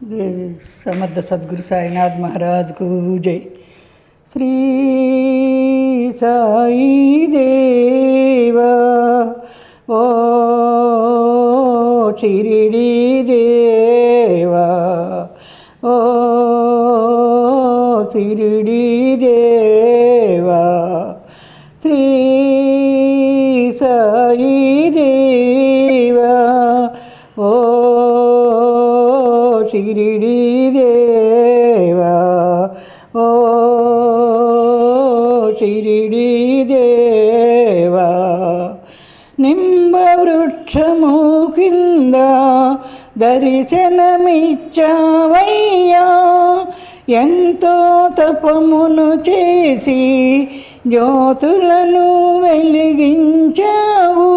జై సమర్థ సద్గురు సాయినాథ్ మహారాజ్కు జై శ్రీ సాయి దేవా ఓ షిరిడి దేవా ఓ షిరిడి దేవా దేవా ఓ షిరిడి దేవా నింబవృక్షము కింద దర్శనమిచ్చావయ్యా. ఎంతో తపమును చేసి జ్యోతులను వెలిగించావు.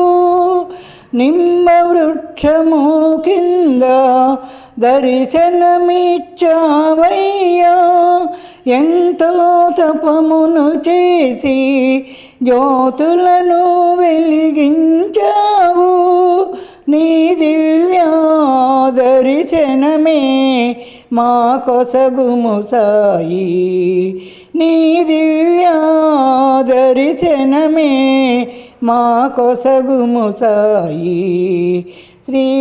నింబవృక్షము కింద దర్శనమిచ్చావయ్యా. ఎంతో తపమును చేసి జ్యోతులను వెలిగించావు. నీ దివ్యా దర్శనమే మా కొసగుము సాయి. నీ దివ్యా దర్శనమే మా కొసగుము సాయి. శ్రీ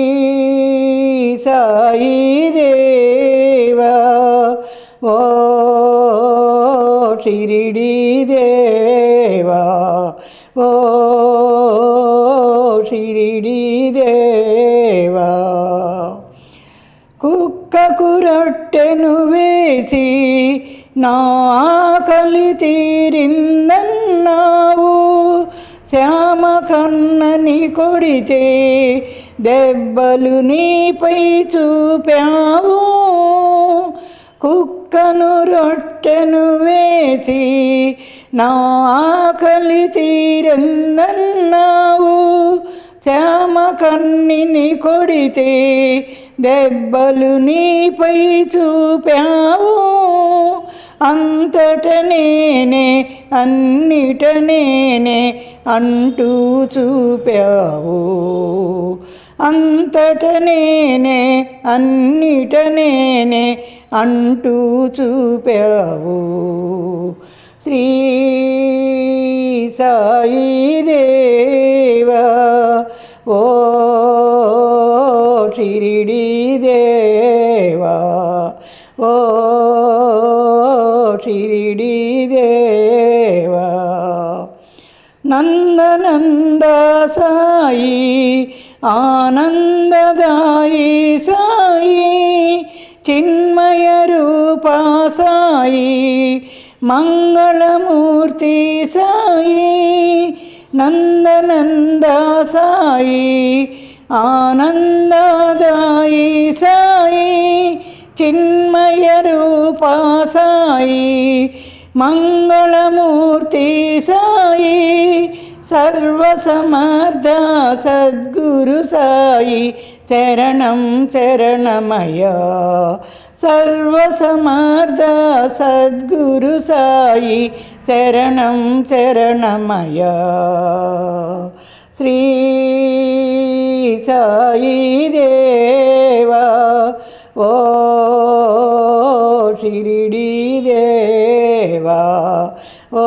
సాయి దేవా ఓ షిరిడి దేవా ఓ షిరిడి దేవా కుక్కకు రొట్టెను వేసి నా ఆకలి తీరిందన్నావు. శ్యామ కన్నని కొడితే దెబ్బలు నీపై చూపావు. కుక్కను రొట్టెను వేసి నా ఆకలి తీరందన్నావు. శ్యామ కన్నిని కొడితే దెబ్బలు నీపై చూపావు. అంతట నేనే అన్నిట నేనే అంటూ చూపావు. అంతట నేనే అన్నిట నేనే అంటూ చూపావు. శ్రీ సాయి దేవా ఓ షిరిడి దేవా ఓ షిరిడి దేవా నందనంద సాయి ఆనందదాయి సాయి చిన్మయ రూప సాయి మంగళమూర్తి సాయి నందనంద సాయి ఆనందదాయి సాయి చిన్మయ రూప సాయి మంగళమూర్తి సాయి సర్వసమర్థ సద్గురు సాయి శరణం శరణమయ. సర్వసమర్థ సద్గురు సాయి శరణం శరణమయ. శ్రీ సాయి దేవా ఓ షిరిడి దేవా ఓ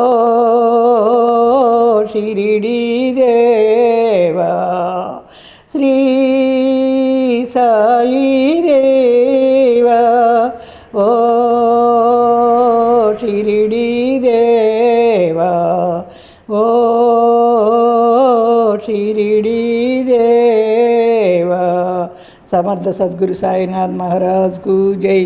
షిరిడి దేవా శ్రీ సాయి దేవా ఓ షిరిడి దేవా ఓ షిరిడి దేవా సమర్థ సద్గురు సాయినాథ్ మహారాజ్కు జై.